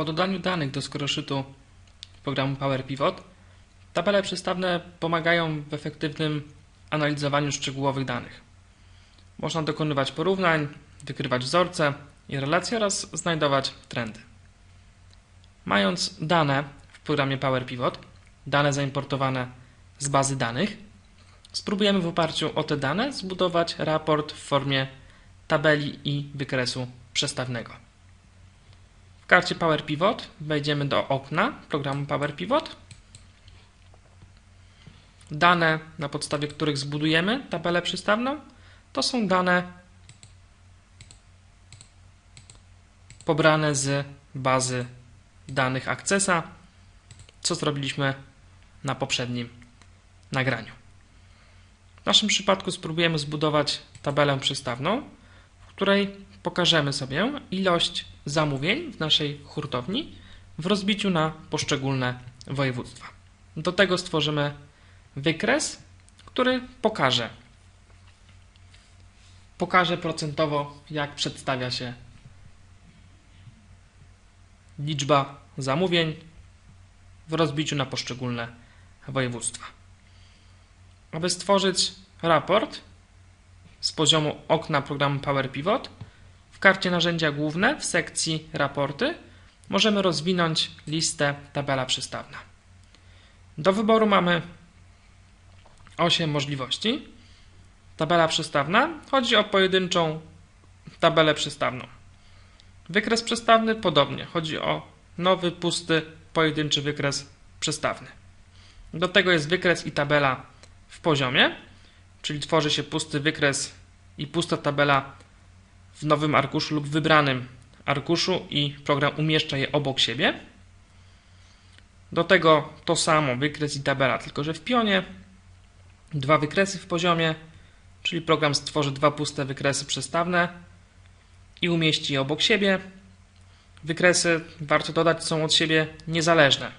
Po dodaniu danych do skoroszytu programu Power Pivot, tabele przystawne pomagają w efektywnym analizowaniu szczegółowych danych. Można dokonywać porównań, wykrywać wzorce i relacje oraz znajdować trendy. Mając dane w programie Power Pivot, dane zaimportowane z bazy danych, spróbujemy w oparciu o te dane zbudować raport w formie tabeli i wykresu przestawnego. Karcie Power Pivot wejdziemy do okna programu Power Pivot. Dane, na podstawie których zbudujemy tabelę przystawną, to są dane pobrane z bazy danych Accessa, co zrobiliśmy na poprzednim nagraniu. W naszym przypadku spróbujemy zbudować tabelę przystawną, w której pokażemy sobie ilość zamówień w naszej hurtowni w rozbiciu na poszczególne województwa. Do tego stworzymy wykres, który pokaże pokaże procentowo jak przedstawia się liczba zamówień w rozbiciu na poszczególne województwa. Aby stworzyć raport z poziomu okna programu Power Pivot, karcie narzędzia główne w sekcji raporty możemy rozwinąć listę tabela przystawna. Do wyboru mamy 8 możliwości. Tabela przystawna chodzi o pojedynczą tabelę przystawną. Wykres przestawny podobnie. Chodzi o nowy, pusty, pojedynczy wykres przestawny. Do tego jest wykres i tabela w poziomie, czyli tworzy się pusty wykres i pusta tabela w nowym arkuszu lub wybranym arkuszu i program umieszcza je obok siebie. Do tego to samo wykres i tabela, tylko że w pionie. Dwa wykresy w poziomie, czyli program stworzy dwa puste wykresy przestawne i umieści je obok siebie. Wykresy, warto dodać, są od siebie niezależne.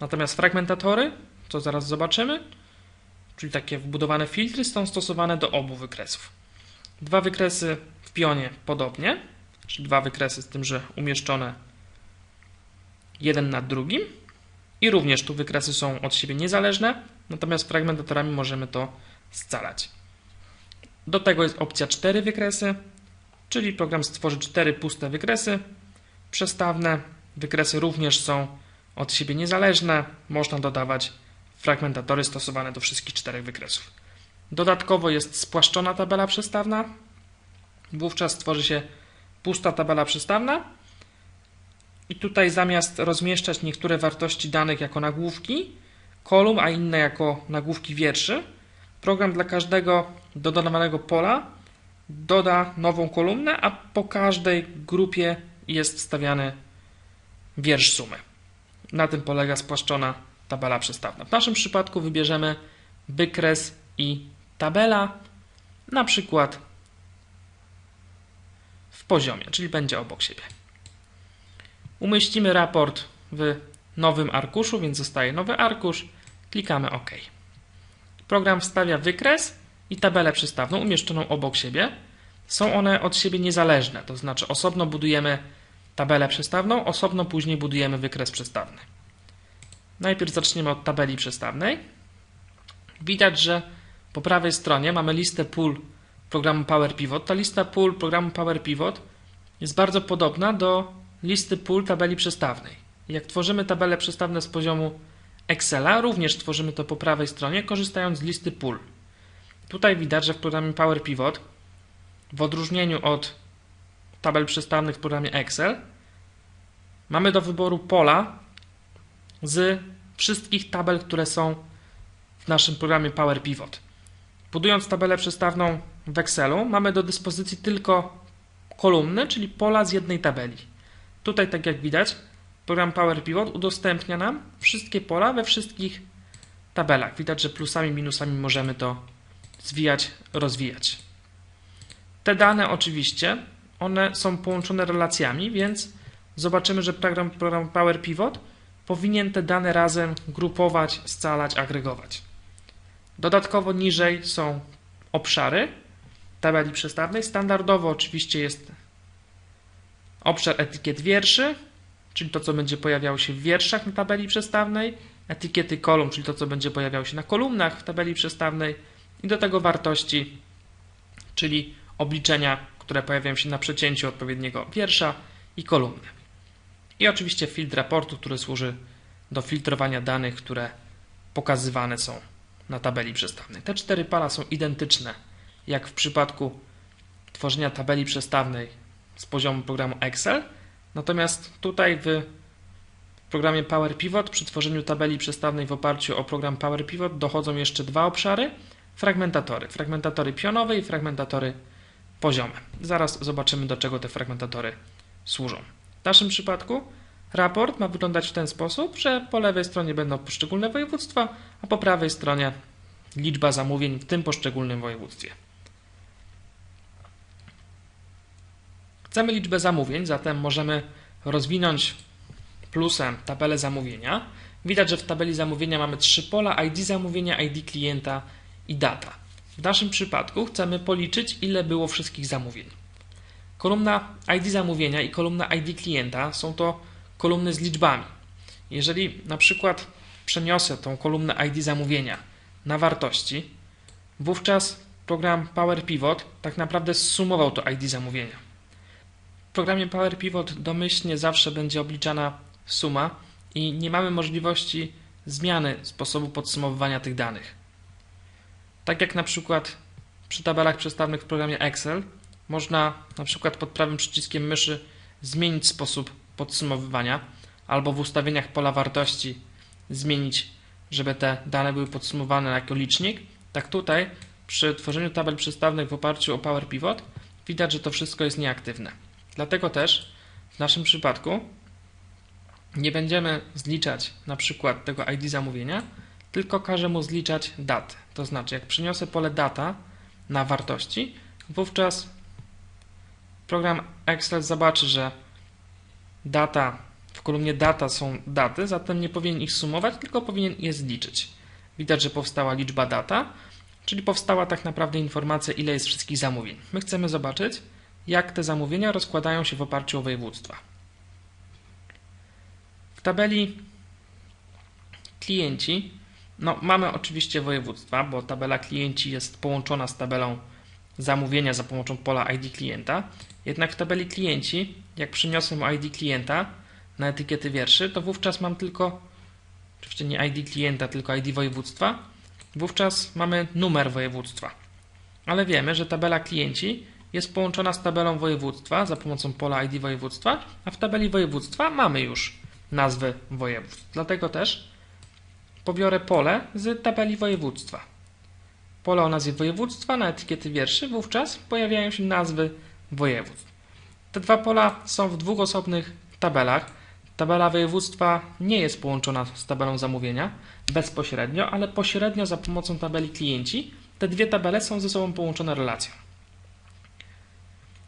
Natomiast fragmentatory, co zaraz zobaczymy, czyli takie wbudowane filtry, są stosowane do obu wykresów. Dwa wykresy w pionie podobnie, czyli dwa wykresy z tym, że umieszczone jeden nad drugim. I również tu wykresy są od siebie niezależne, natomiast fragmentatorami możemy to scalać. Do tego jest opcja 4 wykresy, czyli program stworzy 4 puste wykresy przestawne. Wykresy również są od siebie niezależne. Można dodawać fragmentatory stosowane do wszystkich czterech wykresów. Dodatkowo jest spłaszczona tabela przestawna. Wówczas stworzy się pusta tabela przestawna. I tutaj zamiast rozmieszczać niektóre wartości danych jako nagłówki kolumn, a inne jako nagłówki wierszy, program dla każdego dodawanego pola doda nową kolumnę, a po każdej grupie jest wstawiany wiersz sumy. Na tym polega spłaszczona tabela przestawna. W naszym przypadku wybierzemy wykres i tabela, na przykład poziomie, czyli będzie obok siebie. Umieścimy raport w nowym arkuszu, więc zostaje nowy arkusz. Klikamy OK. Program wstawia wykres i tabelę przystawną umieszczoną obok siebie. Są one od siebie niezależne, to znaczy osobno budujemy tabelę przestawną, osobno później budujemy wykres przestawny. Najpierw zaczniemy od tabeli przestawnej. Widać, że po prawej stronie mamy listę pól programu Power Pivot. Ta lista pól programu Power Pivot jest bardzo podobna do listy pól tabeli przestawnej. Jak tworzymy tabele przestawne z poziomu Excela, również tworzymy to po prawej stronie, korzystając z listy pól. Tutaj widać, że w programie Power Pivot, w odróżnieniu od tabel przestawnych w programie Excel, mamy do wyboru pola z wszystkich tabel, które są w naszym programie Power Pivot. Budując tabelę przestawną w Excelu, mamy do dyspozycji tylko kolumny, czyli pola z jednej tabeli. Tutaj, tak jak widać, program Power Pivot udostępnia nam wszystkie pola we wszystkich tabelach. Widać, że plusami, minusami możemy to zwijać, rozwijać. Te dane oczywiście, one są połączone relacjami, więc zobaczymy, że program, program Power Pivot powinien te dane razem grupować, scalać, agregować. Dodatkowo niżej są obszary tabeli przestawnej. Standardowo oczywiście jest obszar etykiet wierszy, czyli to, co będzie pojawiało się w wierszach na tabeli przestawnej, etykiety kolumn, czyli to, co będzie pojawiało się na kolumnach w tabeli przestawnej i do tego wartości, czyli obliczenia, które pojawiają się na przecięciu odpowiedniego wiersza i kolumny. I oczywiście filtr raportu, który służy do filtrowania danych, które pokazywane są na tabeli przestawnej. Te cztery pola są identyczne, jak w przypadku tworzenia tabeli przestawnej z poziomu programu Excel, natomiast tutaj w programie Power Pivot przy tworzeniu tabeli przestawnej w oparciu o program Power Pivot dochodzą jeszcze dwa obszary fragmentatory. Fragmentatory pionowe i fragmentatory poziome. Zaraz zobaczymy do czego te fragmentatory służą. W naszym przypadku raport ma wyglądać w ten sposób, że po lewej stronie będą poszczególne województwa, a po prawej stronie liczba zamówień w tym poszczególnym województwie. Chcemy liczbę zamówień, zatem możemy rozwinąć plusem tabelę zamówienia. Widać, że w tabeli zamówienia mamy trzy pola: ID zamówienia, ID klienta i data. W naszym przypadku chcemy policzyć, ile było wszystkich zamówień. Kolumna ID zamówienia i kolumna ID klienta są to kolumny z liczbami. Jeżeli na przykład przeniosę tą kolumnę ID zamówienia na wartości, wówczas program Power Pivot tak naprawdę zsumował to ID zamówienia programie Power Pivot domyślnie zawsze będzie obliczana suma i nie mamy możliwości zmiany sposobu podsumowywania tych danych. Tak jak na przykład przy tabelach przestawnych w programie Excel można na przykład pod prawym przyciskiem myszy zmienić sposób podsumowywania albo w ustawieniach pola wartości zmienić, żeby te dane były podsumowane jako licznik. Tak tutaj przy tworzeniu tabel przestawnych w oparciu o Power Pivot widać, że to wszystko jest nieaktywne. Dlatego też w naszym przypadku nie będziemy zliczać na przykład tego ID zamówienia, tylko każe mu zliczać datę. To znaczy, jak przyniosę pole data na wartości, wówczas program Excel zobaczy, że data w kolumnie data są daty, zatem nie powinien ich sumować, tylko powinien je zliczyć. Widać, że powstała liczba data, czyli powstała tak naprawdę informacja, ile jest wszystkich zamówień. My chcemy zobaczyć, jak te zamówienia rozkładają się w oparciu o województwa. W tabeli klienci no, mamy oczywiście województwa, bo tabela klienci jest połączona z tabelą zamówienia za pomocą pola ID klienta. Jednak w tabeli klienci, jak przyniosłem ID klienta na etykiety wierszy, to wówczas mam tylko, oczywiście nie ID klienta, tylko ID województwa, wówczas mamy numer województwa. Ale wiemy, że tabela klienci jest połączona z tabelą województwa za pomocą pola ID województwa, a w tabeli województwa mamy już nazwy województw. Dlatego też pobiorę pole z tabeli województwa. Pole o nazwie województwa na etykiety wierszy, wówczas pojawiają się nazwy województw. Te dwa pola są w dwóch osobnych tabelach. Tabela województwa nie jest połączona z tabelą zamówienia bezpośrednio, ale pośrednio za pomocą tabeli klienci. Te dwie tabele są ze sobą połączone relacją.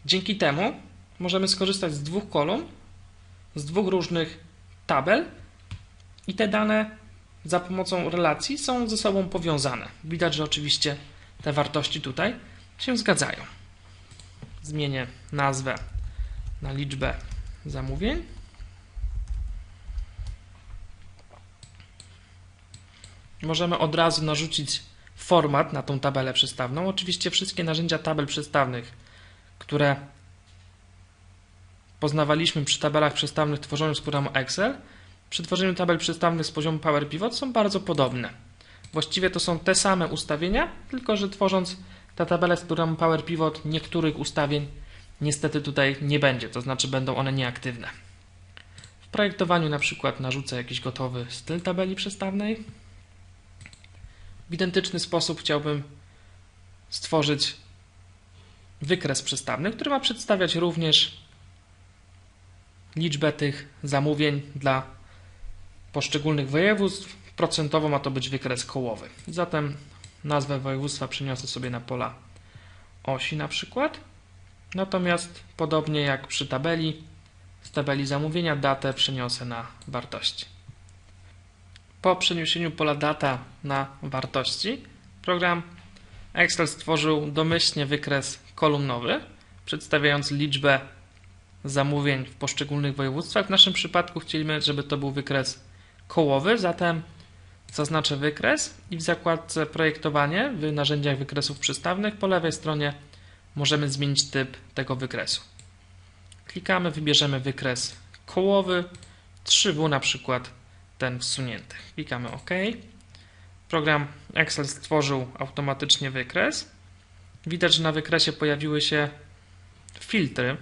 Dzięki temu możemy skorzystać z dwóch kolumn, z dwóch różnych tabel i te dane za pomocą relacji są ze sobą powiązane. Widać, że oczywiście te wartości tutaj się zgadzają. Zmienię nazwę na liczbę zamówień. Możemy od razu narzucić format na tą tabelę przestawną. Oczywiście wszystkie narzędzia tabel przestawnych które poznawaliśmy przy tabelach przestawnych tworzonych z programu Excel, przy tworzeniu tabel przestawnych z poziomu Power Pivot są bardzo podobne. Właściwie to są te same ustawienia, tylko że tworząc te tabele z programu Power Pivot niektórych ustawień niestety tutaj nie będzie, to znaczy będą one nieaktywne. W projektowaniu na przykład narzucę jakiś gotowy styl tabeli przestawnej. W identyczny sposób chciałbym stworzyć wykres przestawny, który ma przedstawiać również liczbę tych zamówień dla poszczególnych województw. Procentowo ma to być wykres kołowy. Zatem nazwę województwa przeniosę sobie na pola osi na przykład. Natomiast podobnie jak przy tabeli, z tabeli zamówienia datę przeniosę na wartości. Po przeniesieniu pola data na wartości program Excel stworzył domyślnie wykres kolumnowy, przedstawiając liczbę zamówień w poszczególnych województwach. W naszym przypadku chcieliśmy, żeby to był wykres kołowy, zatem zaznaczę wykres i w zakładce projektowanie w narzędziach wykresów przystawnych po lewej stronie możemy zmienić typ tego wykresu. Klikamy, wybierzemy wykres kołowy 3W na przykład ten wsunięty. Klikamy OK. Program Excel stworzył automatycznie wykres. Widać, że na wykresie pojawiły się filtry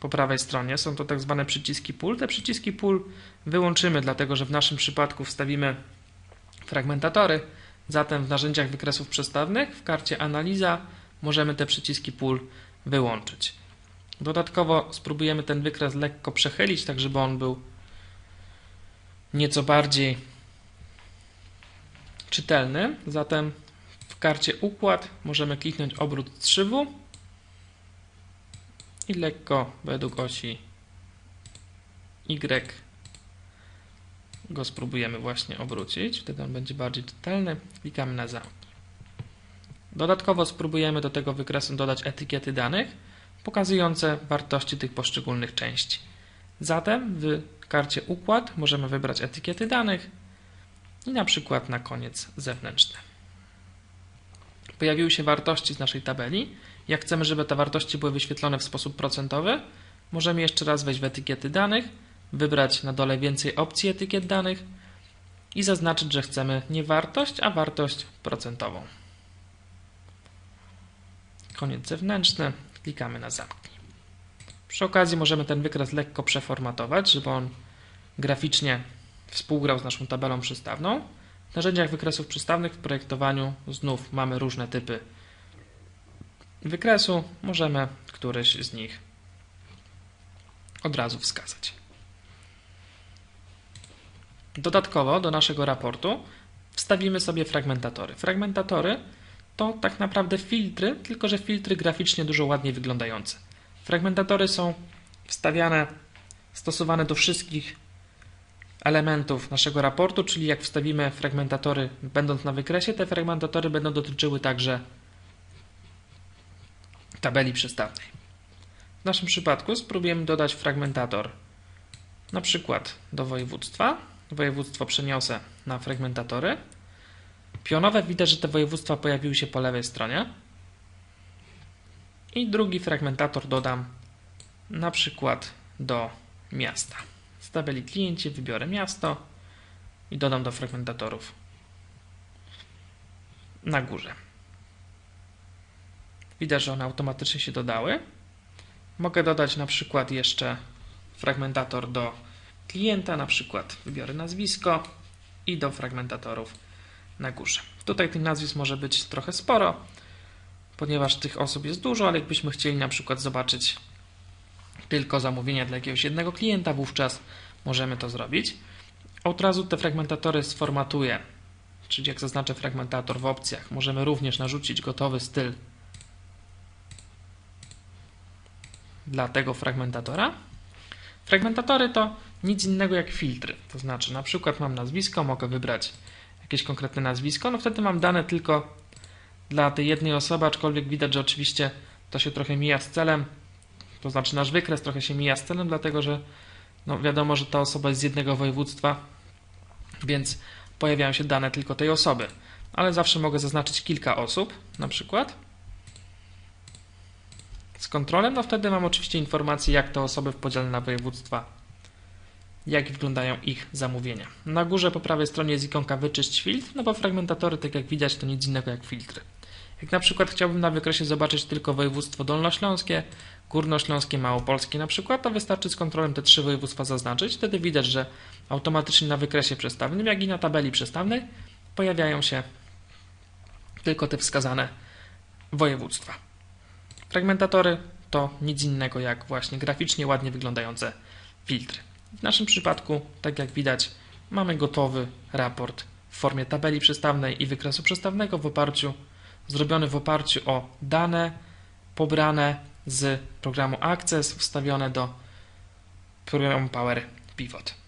po prawej stronie. Są to tak zwane przyciski pól. Te przyciski pól wyłączymy, dlatego że w naszym przypadku wstawimy fragmentatory. Zatem w narzędziach wykresów przestawnych w karcie Analiza możemy te przyciski pól wyłączyć. Dodatkowo spróbujemy ten wykres lekko przechylić, tak żeby on był nieco bardziej czytelny. Zatem karcie Układ możemy kliknąć obrót 3W i lekko według osi Y go spróbujemy właśnie obrócić. Wtedy on będzie bardziej czytelny. Klikamy na zamknij. Dodatkowo spróbujemy do tego wykresu dodać etykiety danych pokazujące wartości tych poszczególnych części. Zatem w karcie Układ możemy wybrać etykiety danych i na przykład na koniec zewnętrzne. Pojawiły się wartości z naszej tabeli. Jak chcemy, żeby te wartości były wyświetlone w sposób procentowy, możemy jeszcze raz wejść w etykiety danych, wybrać na dole więcej opcji etykiet danych i zaznaczyć, że chcemy nie wartość, a wartość procentową. Koniec zewnętrzny. Klikamy na zamknij. Przy okazji możemy ten wykres lekko przeformatować, żeby on graficznie współgrał z naszą tabelą przystawną. W narzędziach wykresów przystawnych w projektowaniu znów mamy różne typy wykresu. Możemy któryś z nich od razu wskazać. Dodatkowo do naszego raportu wstawimy sobie fragmentatory. Fragmentatory to tak naprawdę filtry, tylko że filtry graficznie dużo ładniej wyglądające. Fragmentatory są wstawiane, stosowane do wszystkich elementów naszego raportu, czyli jak wstawimy fragmentatory będąc na wykresie, te fragmentatory będą dotyczyły także tabeli przystawnej. W naszym przypadku spróbujemy dodać fragmentator na przykład do województwa. Województwo przeniosę na fragmentatory. Pionowe widać, że te województwa pojawiły się po lewej stronie. I drugi fragmentator dodam na przykład do miasta. Z tabeli klienci wybiorę miasto i dodam do fragmentatorów na górze. Widać, że one automatycznie się dodały. Mogę dodać na przykład jeszcze fragmentator do klienta, na przykład wybiorę nazwisko i do fragmentatorów na górze. Tutaj tych nazwisk może być trochę sporo, ponieważ tych osób jest dużo, ale jakbyśmy chcieli na przykład zobaczyć tylko zamówienia dla jakiegoś jednego klienta, wówczas możemy to zrobić. Od razu te fragmentatory sformatuję, czyli jak zaznaczę fragmentator w opcjach, możemy również narzucić gotowy styl dla tego fragmentatora. Fragmentatory to nic innego jak filtry, to znaczy na przykład mam nazwisko, mogę wybrać jakieś konkretne nazwisko, no wtedy mam dane tylko dla tej jednej osoby, aczkolwiek widać, że oczywiście to się trochę mija z celem, to znaczy nasz wykres trochę się mija z celem, dlatego że no wiadomo, że ta osoba jest z jednego województwa, więc pojawiają się dane tylko tej osoby. Ale zawsze mogę zaznaczyć kilka osób, na przykład z kontrolem, no wtedy mam oczywiście informację, jak te osoby w podziale na województwa jak wyglądają ich zamówienia. Na górze po prawej stronie jest ikonka wyczyść filtr, no bo fragmentatory, tak jak widać, to nic innego jak filtry. Jak na przykład chciałbym na wykresie zobaczyć tylko województwo dolnośląskie, górnośląskie, małopolskie na przykład, to wystarczy z kontrolem te trzy województwa zaznaczyć. Wtedy widać, że automatycznie na wykresie przestawnym, jak i na tabeli przestawnej pojawiają się tylko te wskazane województwa. Fragmentatory to nic innego jak właśnie graficznie ładnie wyglądające filtry. W naszym przypadku, tak jak widać, mamy gotowy raport w formie tabeli przestawnej i wykresu przestawnego w oparciu, zrobiony w oparciu o dane pobrane z programu Access wstawione do programu Power Pivot.